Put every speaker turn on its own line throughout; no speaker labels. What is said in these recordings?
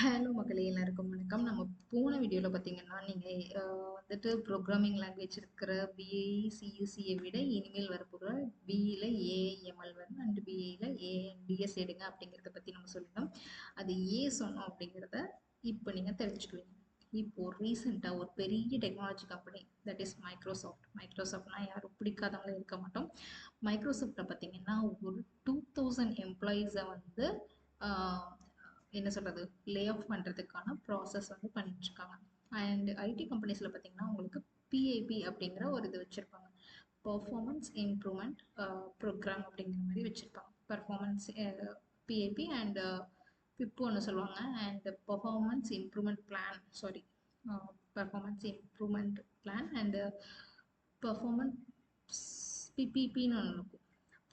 Hello மக்களே எல்லாருக்கும் வணக்கம். நம்ம போன வீடியோவில் பார்த்தீங்கன்னா நீங்கள் வந்துட்டு ப்ரோக்ராமிங் லாங்குவேஜ் இருக்கிற பிஏ சியூசியை விட இனிமேல் வரப்போகிற பிஇயில் ஏஎம்எல் வரும். அண்ட் பிஏயில் ஏஎன்டிஎஸ் எடுங்க அப்படிங்கிறத பற்றி நம்ம சொல்லிட்டோம். அது ஏ சொன்னோம் அப்படிங்கிறத இப்போ நீங்கள் தெரிஞ்சுக்குவீங்க. இப்போது ரீசெண்டாக ஒரு பெரிய technology company that is Microsoft மைக்ரோசாஃப்ட்னா யாரும் பிடிக்காதவங்களும் இருக்க மாட்டோம். மைக்ரோசாஃப்ட்டை பார்த்தீங்கன்னா ஒரு டூ தௌசண்ட் எம்ப்ளாயீஸை வந்து என்ன சொல்கிறது லே ஆஃப் பண்ணுறதுக்கான ப்ராசஸ் வந்து பண்ணிட்டுருக்காங்க. அண்ட் ஐடி கம்பெனிஸில் பார்த்திங்கன்னா உங்களுக்கு பிஏபி அப்படிங்கிற ஒரு இது வச்சுருப்பாங்க. பர்ஃபார்மன்ஸ் இம்ப்ரூவ்மெண்ட் ப்ரோக்ராம் அப்படிங்கிற மாதிரி வச்சுருப்பாங்க. பர்ஃபார்மன்ஸ் பிஏபி அண்ட் பிப்பு ஒன்று சொல்லுவாங்க. And performance improvement plan sorry performance improvement plan and performance பிபிபின்னு ஒன்று இருக்கும்.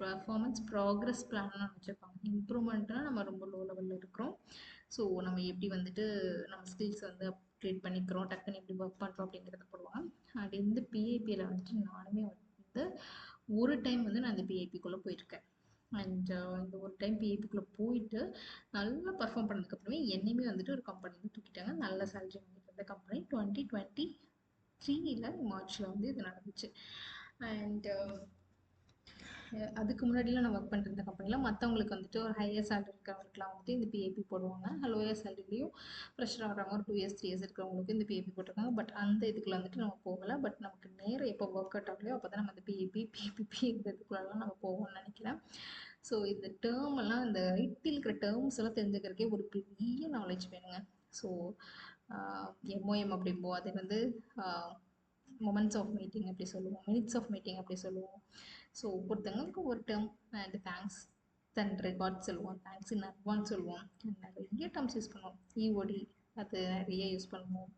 பர்ஃபார்மன்ஸ் ப்ராக்ரஸ் பிளான்னு வச்சுருப்பாங்க. இம்ப்ரூவ்மெண்ட்னா நம்ம ரொம்ப லோ லெவலில் இருக்கிறோம். ஸோ நம்ம எப்படி வந்துட்டு நம்ம ஸ்கில்ஸ் வந்து அப்கிரேட் பண்ணிக்கிறோம் டக்குன்னு எப்படி ஒர்க் பண்ணுறோம் அப்படிங்கிறத போடுவாங்க. அண்ட் இந்த பிஏபியில் வந்துட்டு நானுமே வந்து ஒரு டைம் வந்து நான் இந்த பிஏபிக்குள்ளே போயிருக்கேன். அண்ட் இந்த ஒரு டைம் பிஏபிக்குள்ளே போயிட்டு நல்லா பர்ஃபார்ம் பண்ணதுக்கப்புறமே என்னையுமே வந்துட்டு ஒரு கம்பெனி தூக்கிட்டாங்க. நல்ல சேலரி வாங்கிட்டு இருந்த கம்பெனி டுவெண்ட்டி டுவெண்ட்டி த்ரீல மார்ச்சில் வந்து இது நடந்துச்சு. அண்ட் அதுக்கு முன்னாடிலாம் நான் ஒர்க் பண்ணிருந்த கம்பெனியில் மற்றவங்களுக்கு வந்துட்டு ஒரு ஹையர் சேலரி இருக்கிறவங்களுக்குலாம் வந்துட்டு இந்த பிஏபி போடுவாங்க. லோயர் சேலரிலையும் ப்ரெஷர் ஆகிறவங்க ஒரு டூ இயர்ஸ் த்ரீ இயர்ஸ் இருக்கிறவங்களுக்கு இந்த பிஏபி போட்டிருக்காங்க. பட் அந்த இதுக்குள்ள வந்துட்டு நம்ம போகலை. பட் நமக்கு நேரம் எப்போ ஒர்க் அவுட் ஆகலையோ அப்போ தான் நம்ம இந்த பிஏபி பிபிபி இந்த இதுக்குள்ளலாம் நம்ம போவோம்னு நினைக்கிறேன். ஸோ இந்த டேர்ம் எல்லாம் இந்த ஐடியில் இருக்கிற டேர்ம்ஸ் எல்லாம் தெரிஞ்சுக்கிறதுக்கே ஒரு பெரிய நாலேஜ் வேணுங்க. ஸோ எம்ஓஎம் அப்படிம்போ அது வந்து மொமெண்ட்ஸ் ஆஃப் மீட்டிங் அப்படி சொல்லுவோம். மினிட்ஸ் ஆஃப் மீட்டிங் அப்படி சொல்லுவோம். ஸோ ஒருத்தவங்களுக்கு ஒரு term and thanks then regard சொல்லுவோம். தேங்க்ஸ் இன் அட்வான்ஸ் சொல்லுவோம். நிறைய டேர்ம்ஸ் யூஸ் பண்ணுவோம். இஓடி அது நிறைய யூஸ் பண்ணுவோம்.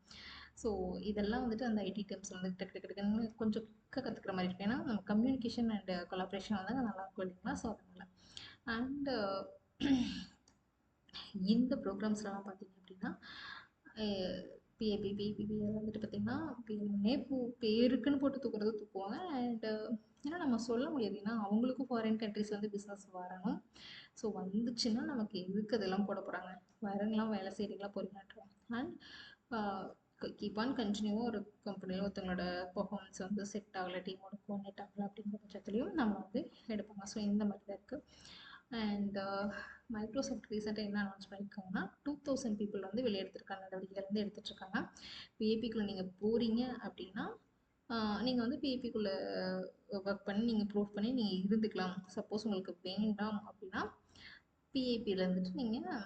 ஸோ இதெல்லாம் வந்துட்டு அந்த ஐடி டேர்ம்ஸ் வந்து டக்கு டக்கு டக்குன்னு கொஞ்சம் கற்றுக்கிற மாதிரி இருக்கும் ஏன்னா நம்ம கம்யூனிகேஷன் அண்ட் கொலாபரேஷன் வந்து நல்லா இருக்கும் இல்லைங்களா? ஸோ அதனால். அண்டு இந்த ப்ரோக்ராம்ஸ்லாம் பார்த்தீங்க அப்படின்னா பிஏபி பிபிபி வந்துட்டு பார்த்திங்கன்னா பூ பேருக்குன்னு போட்டு தூக்குறது தூக்குவாங்க. அண்டு ஏன்னா நம்ம சொல்ல முடியாது. ஏன்னா அவங்களுக்கும் ஃபாரின் கண்ட்ரிஸ் வந்து பிஸ்னஸ் வரணும். ஸோ வந்துச்சுன்னா நமக்கு எதுக்கு அதெல்லாம் போட போகிறாங்க வரங்களாம் வேலை செய்கிறீங்களா போறீங்கன்றோம் அண்ட் கீப் ஆன் கண்டினியூவாக ஒரு கம்பெனியில் ஒருத்தவங்களோட பர்ஃபார்மன்ஸ் வந்து செட் ஆகலை டீமோட கோஆர்டினேட் ஆகலை அப்படிங்கிற பட்சத்துலையும் நம்ம வந்து எடுப்பாங்க ஸோ இந்த மாதிரி தான் இருக்குது அண்ட் மைக்ரோசாஃப்ட் ரீசெண்டாக என்ன அனௌன்ஸ் பண்ணியிருக்காங்கன்னா டூ தௌசண்ட் பீப்புள் வந்து வெளியெடுத்திருக்காங்க. நடவடிக்கைகள் வந்து எடுத்துட்ருக்காங்க பிஏபிக்குள்ளே நீங்கள் போகிறீங்க அப்படின்னா நீங்கள் வந்து பிஏபிக்குள்ளே ஒர்க் பண்ணி நீங்கள் ப்ரூவ் பண்ணி நீங்கள் இருந்துக்கலாம். சப்போஸ் உங்களுக்கு வேண்டாம் அப்படின்னா பிஏபியில் இருந்துட்டு நீங்கள்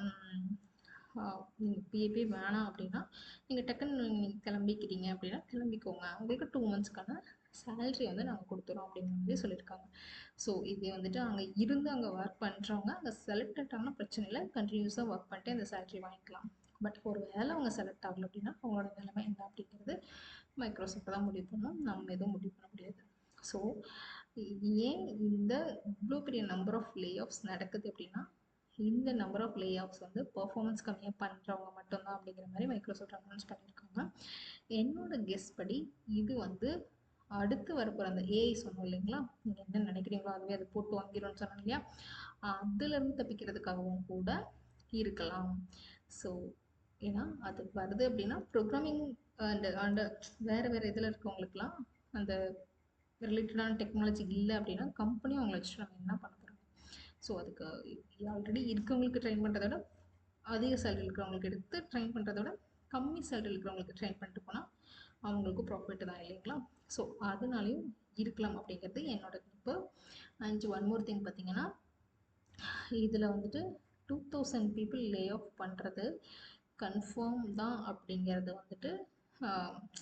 நீங்கள் பிஏபி வேணாம் அப்படின்னா நீங்கள் டக்குன்னு நீங்கள் கிளம்பிக்கிறீங்க அப்படின்னா கிளம்பிக்கோங்க. உங்களுக்கு டூ மந்த்ஸ்க்கான சேலரி வந்து நாங்கள் கொடுத்துறோம் அப்படிங்கிற மாதிரி சொல்லியிருக்காங்க. ஸோ இது வந்துட்டு அங்கே இருந்து அங்கே ஒர்க் பண்ணுறவங்க அங்கே செலக்ட் ஆகிட்டாங்கன்னா பிரச்சனை இல்லை கண்டினியூஸாக ஒர்க் பண்ணிட்டு அந்த சேலரி வாங்கிக்கலாம். பட் ஒரு வேலை அவங்க செலக்ட் ஆகல அப்படின்னா அவங்களோட நிலைமை என்ன அப்படிங்கிறது மைக்ரோசாஃப்ட் தான் முடிவு பண்ணணும் நம்ம எதுவும் முடிவு பண்ண முடியாது. ஸோ ஏன் இந்த இவ்வளோ பெரிய நம்பர் ஆஃப் லே ஆஃப்ஸ் நடக்குது அப்படின்னா இந்த நம்பர் ஆஃப் லே ஆஃப்ஸ் வந்து பர்ஃபார்மன்ஸ் கம்மியாக பண்ணுறவங்க மட்டும்தான் அப்படிங்கிற மாதிரி மைக்ரோசாஃப்ட் அனௌன்ஸ் பண்ணியிருக்காங்க என்னோட கெஸ் படி இது வந்து அடுத்து வரப்போகிற அந்த ஏஐ சொன்னோம் இல்லைங்களா? நீங்கள் என்ன நினைக்கிறீங்களோ அதுவே அதை போட்டு வாங்கிடும்னு சொன்னோம் இல்லையா? அதுலேருந்து தப்பிக்கிறதுக்காகவும் கூட இருக்கலாம். ஸோ ஏன்னா அது வருது அப்படின்னா ப்ரோக்ராமிங் அண்ட் அண்ட் வேறு வேறு இதில் இருக்கவங்களுக்குலாம் அந்த ரிலேட்டடான டெக்னாலஜி இல்லை அப்படின்னா கம்பெனி அவங்கள வச்சு நம்ம என்ன பண்ண ஸோ அதுக்கு ஆல்ரெடி இருக்கவங்களுக்கு ட்ரெயின் பண்ணுறத விட அதிக சேலரி இருக்கிறவங்களுக்கு எடுத்து ட்ரெயின் பண்ணுறத விட கம்மி சேலரி இருக்கிறவங்களுக்கு ட்ரெயின் பண்ணிட்டு போனால் அவங்களுக்கும் ப்ராஃபிட் தான் இல்லைங்களா? ஸோ அதனாலையும் இருக்கலாம் அப்படிங்கிறது என்னோட இப்போ அண்ட் ஒன் மோர் திங் பார்த்தீங்கன்னா இதில் வந்துட்டு two thousand people lay off பண்ணுறது கன்ஃபார்ம் தான் அப்படிங்கிறது வந்துட்டு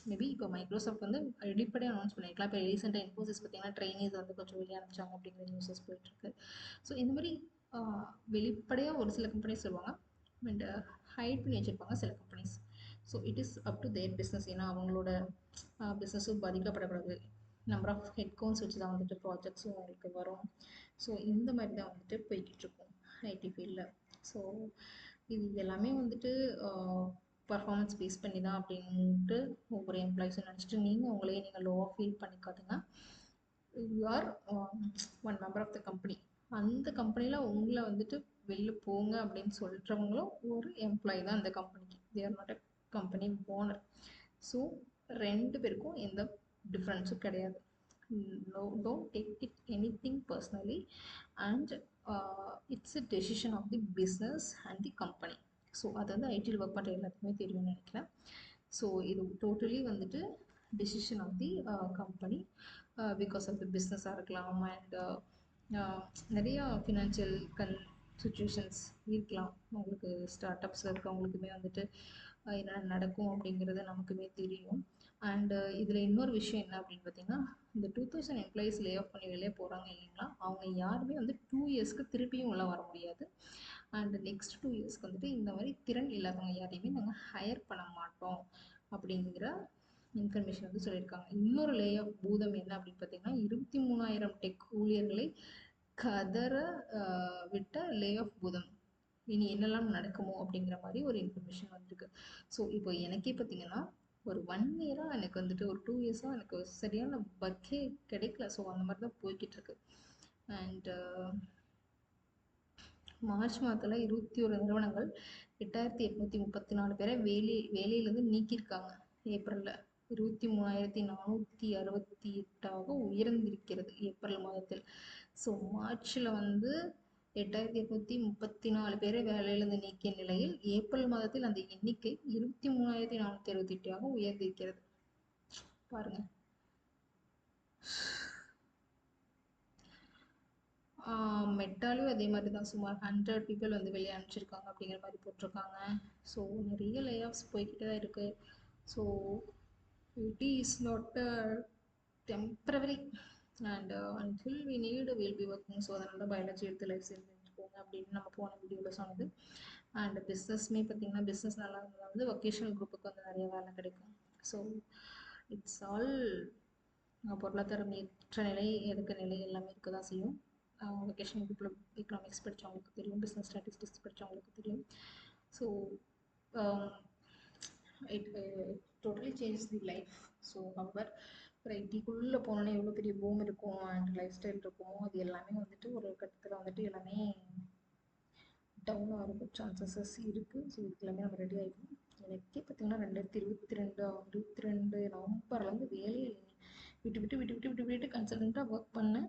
மேபி இப்போ மைக்ரோசாஃப்ட் வந்து அடிப்படையாக அனௌன்ஸ் பண்ணியிருக்கலாம் இப்போ ரீசெண்டாக இன்ஃபோசிஸ் பார்த்தீங்கன்னா ட்ரைனிஸ் வந்து கொஞ்சம் வெளியே அனுப்பிச்சாங்க அப்படிங்கிற நியூஸஸ் போயிட்டுருக்கு ஸோ இந்த மாதிரி வெளிப்படையாக ஒரு சில கம்பெனிஸ் சொல்லுவாங்க. அண்ட் ஹைட் பண்ணி வச்சுருப்பாங்க சில companies so it is up to their business ஏன்னா அவங்களோட பிஸ்னஸும் பாதிக்கப்படக்கூடாது. நம்பர் ஆஃப் ஹெட் கவுண்ட்ஸ் வச்சு தான் வந்துட்டு ப்ராஜெக்ட்ஸும் அவங்களுக்கு வரும். ஸோ இந்த மாதிரி தான் வந்துட்டு போய்கிட்டு இருக்கும். ஐடி ஃபீல்டில் ஸோ இது எல்லாமே வந்துட்டு பர்ஃபார்மன்ஸ் பேஸ் பண்ணி தான் அப்படின்ட்டு ஒவ்வொரு எம்ப்ளாயிஸும் நினச்சிட்டு நீங்கள் உங்களையே நீங்கள் லோவாக feel பண்ணிக்காதுங்க. You are one member of the company அந்த கம்பெனியில் உங்களை வந்துட்டு வெளில போங்க அப்படின்னு சொல்கிறவங்களும் ஒரு எம்ப்ளாயி தான் இந்த கம்பெனிக்கு they're not a company owner so ரெண்டு பேருக்கும் எந்த டிஃப்ரென்ஸும் கிடையாது. No don't take it anything personally and it's a decision of the business and the company so அது வந்து ஐடியில் ஒர்க் பண்ணுற எல்லாத்துக்குமே தெரியும்னு நினைக்கிறேன். ஸோ இது டோட்டலி வந்துட்டு decision of the company because of the பிஸ்னஸாக இருக்கலாம் அண்ட் நிறையா ஃபினான்ஷியல் கன் சுச்சுவேஷன்ஸ் இருக்கலாம். உங்களுக்கு ஸ்டார்ட் அப்ஸில் இருக்கவங்களுக்குமே வந்துட்டு uh, என்னென்ன நடக்கும் அப்படிங்கிறது நமக்குமே தெரியும். அண்டு இதில் இன்னொரு விஷயம் என்ன அப்படின்னு பார்த்தீங்கன்னா இந்த two thousand employees lay off பண்ணி வெளியே போகிறாங்க இல்லைங்களா? அவங்க யாருமே வந்து டூ இயர்ஸ்க்கு திருப்பியும் உள்ள வர முடியாது. அண்டு நெக்ஸ்ட் டூ இயர்ஸ்க்கு வந்துட்டு இந்த மாதிரி திறன் இல்லாதவங்க யாரையுமே நாங்கள் ஹையர் பண்ண மாட்டோம் அப்படிங்கிற இன்ஃபர்மேஷன் வந்து சொல்லியிருக்காங்க. இன்னொரு லே ஆஃப் பூதம் என்ன அப்படின்னு பார்த்தீங்கன்னா இருபத்தி மூணாயிரம் டெக் ஊழியர்களை கதற விட்ட லே ஆஃப் பூதம். இனி என்னெல்லாம் நடக்குமோ அப்படிங்கிற மாதிரி ஒரு இன்ஃபர்மேஷன் வந்திருக்கு. ஸோ இப்போ எனக்கே பார்த்தீங்கன்னா ஒரு ஒன் இயராக எனக்கு வந்துட்டு ஒரு டூ இயர்ஸாக எனக்கு சரியான ஒர்க்கே கிடைக்கல. ஸோ அந்த மாதிரி தான் போய்கிட்டு இருக்கு அண்ட் uh, மார்ச் மாதத்தில் இருபத்தி ஒரு நிறுவனங்கள் எட்டாயிரத்தி எட்நூற்றி முப்பத்தி நாலு பேரை வேலை வேலையிலேருந்து நீக்கியிருக்காங்க. ஏப்ரலில் இருபத்தி மூணாயிரத்தி நானூற்றி அறுபத்தி எட்டாக உயர்ந்திருக்கிறது ஏப்ரல் மாதத்தில். ஸோ மார்ச்சில் வந்து எட்டாயிரத்தி எட்நூற்றி முப்பத்தி நாலு பேரை வேலையிலிருந்து நீக்கிய நிலையில் ஏப்ரல் மாதத்தில் அந்த எண்ணிக்கை இருபத்தி மூணாயிரத்தி நானூற்றி அறுபத்தி எட்டாக உயர்ந்திருக்கிறது. பாருங்க. மெட்டாலும் அதே மாதிரி தான். சுமார் ஹண்ட்ரட் பீப்புள் வந்து வெளியே அனுப்பிச்சிருக்காங்க அப்படிங்கிற மாதிரி போட்டிருக்காங்க. ஸோ நிறைய லே ஆஃப்ஸ் போய்கிட்டே தான் இருக்குது so it is not temporary and until we need will be working so அதனால பயாலஜி எடுத்து லைஃப் செஞ்சுக்கோங்க அப்படின்னு நம்ம போன வீடியோவில் சொன்னது. அண்ட் பிஸ்னஸ்மே பார்த்தீங்கன்னா பிஸ்னஸ் நல்லா இருந்தால் வந்து ஒகேஷனல் குரூப்புக்கு வந்து நிறைய வேலை கிடைக்கும். ஸோ இட்ஸ் ஆல் பொருளாதாரம் ஏற்ற நிலை எடுக்க நிலை எல்லாமே இருக்க தான் செய்யும் வெக்கேஷன் குரூப்பில் எக்கனாமிக்ஸ் படித்தவங்களுக்கு தெரியும் பிஸ்னஸ் ஸ்டாட்டிஸ்டிக்ஸ் படித்தவங்களுக்கு தெரியும். So it totally change the life so our ஐடிக்குள்ளே போனோன்னே எவ்வளோ பெரிய பூம் இருக்கும்? அண்ட் லைஃப் ஸ்டைல் இருக்கும். அது எல்லாமே வந்துட்டு ஒரு கட்டத்தில் வந்துட்டு எல்லாமே டவுன் ஆகிறதுக்கு சான்சஸஸ் இருக்குது ஸோ இதுக்கு எல்லாமே நம்ம ரெடி ஆகிக்கணும் எனக்கே பார்த்தீங்கன்னா ரெண்டாயிரத்தி இருபத்தி ரெண்டு இருபத்தி ரெண்டு நவம்பர்லேருந்து வேலையே விட்டு விட்டு விட்டு விட்டு விட்டு விட்டு கன்சல்டண்ட்டாக ஒர்க் பண்ணேன்.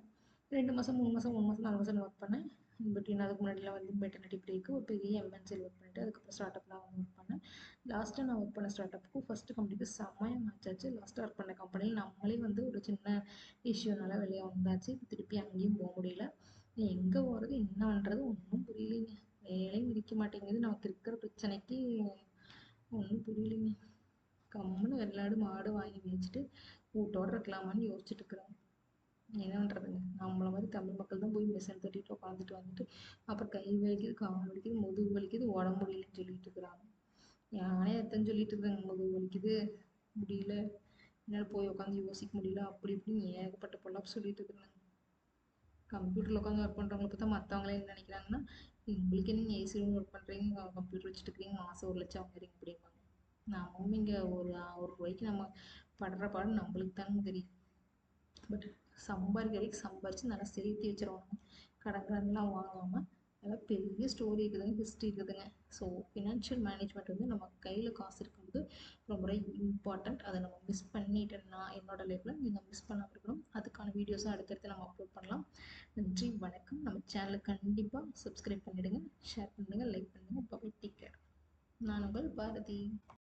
ரெண்டு மாதம் மூணு மாதம் மூணு மாதம் நாலு மாதம் ஒர்க் பண்ணேன். பட் அதுக்கு முன்னாடிலாம் வந்து மெட்டர்னிட்டி பிரேக்கு ஒரு பெரிய எம்என்சியில் ஒர்க் பண்ணிட்டு அதுக்கப்புறம் ஸ்டார்ட் அப்லாம் ஒர்க் பண்ணேன். லாஸ்ட்டாக நான் ஒர்க் பண்ண ஸ்டார்ட் அப்புக்கும் ஃபஸ்ட்டு கம்பெனிக்கு செம்மையாக மேட்ச் ஆச்சு. லாஸ்ட்டாக ஒர்க் பண்ண கம்பெனியில் நம்மளே வந்து ஒரு சின்ன இஷ்யூனால வெளியே வந்தாச்சு. திருப்பி அங்கேயும் போக முடியல. எங்கே போகிறது என்ன பண்ணுறது ஒன்றும் புரியலைங்க. வேலையும் இருக்க மாட்டேங்குது. நமக்கு இருக்கிற பிரச்சனைக்கு ஒன்றும் புரியலைங்க. கம்முன்னு வெள்ளாடு மாடு வாங்கி வச்சுட்டு வீட்டோட இருக்கலாமான்னு யோசிச்சுட்டு இருக்கிறேன் என்ன பண்ணுறதுங்க நம்மள மாதிரி தமிழ் மக்கள் தான் போய் மிஷின் தட்டிட்டு உட்காந்துட்டு வந்துட்டு அப்புறம் கை வலிக்குது கால் வலிக்குது முதுகு வலிக்குது உடம்பு முடியலன்னு சொல்லிட்டு இருக்கிறாங்க. யானே எத்தனை சொல்லிட்டு இருக்காங்க முதுகு வலிக்குது முடியல. என்னால் போய் உட்காந்து யோசிக்க முடியல அப்படி இப்படின்னு ஏகப்பட்ட பொல்லாப்பு சொல்லிட்டு இருக்கிறாங்க. கம்ப்யூட்டரில் உட்காந்து ஒர்க் பண்ணுறவங்கள பார்த்தா மற்றவங்களே என்ன நினைக்கிறாங்கன்னா உங்களுக்கு என்ன ஏசி ரூம் ஒர்க் பண்ணுறீங்க கம்ப்யூட்டர் வச்சுட்டு இருக்கிறீங்க மாதம் ஒரு லட்சம் வாங்குறீங்க அப்படிம்பாங்க. நாமும் இங்கே ஒரு ஒரு ரூபாய்க்கு நம்ம படுற பாடம் நம்மளுக்கு தாங்க தெரியும். பட் சம்பாதிக்கிற வரைக்கும் சம்பாரித்து நல்லா செலுத்தி வச்சிருவாங்க. கடன் கடன்லாம் வாங்காமல் நல்லா பெரிய ஸ்டோரி இருக்குதுங்க ஹிஸ்ட்ரி இருக்குதுங்க. ஸோ ஃபினான்ஷியல் மேனேஜ்மெண்ட் வந்து நம்ம கையில் காசு இருக்கும்போது ரொம்ப ரொம்ப இம்பார்ட்டண்ட் அதை நம்ம மிஸ் பண்ணிட்டோம்னா என்னோட லைஃப்பில் நீங்கள் மிஸ் பண்ணாமல் இருக்கணும். அதுக்கான வீடியோஸும் அடுத்தடுத்து நம்ம அப்லோட் பண்ணலாம். நன்றி வணக்கம். நம்ம சேனலை கண்டிப்பாக சப்ஸ்கிரைப் பண்ணிவிடுங்க ஷேர் பண்ணுங்கள் லைக் பண்ணுங்கள் பப்ளிக் டேக் கேர் நான் உங்கள் பாரதி.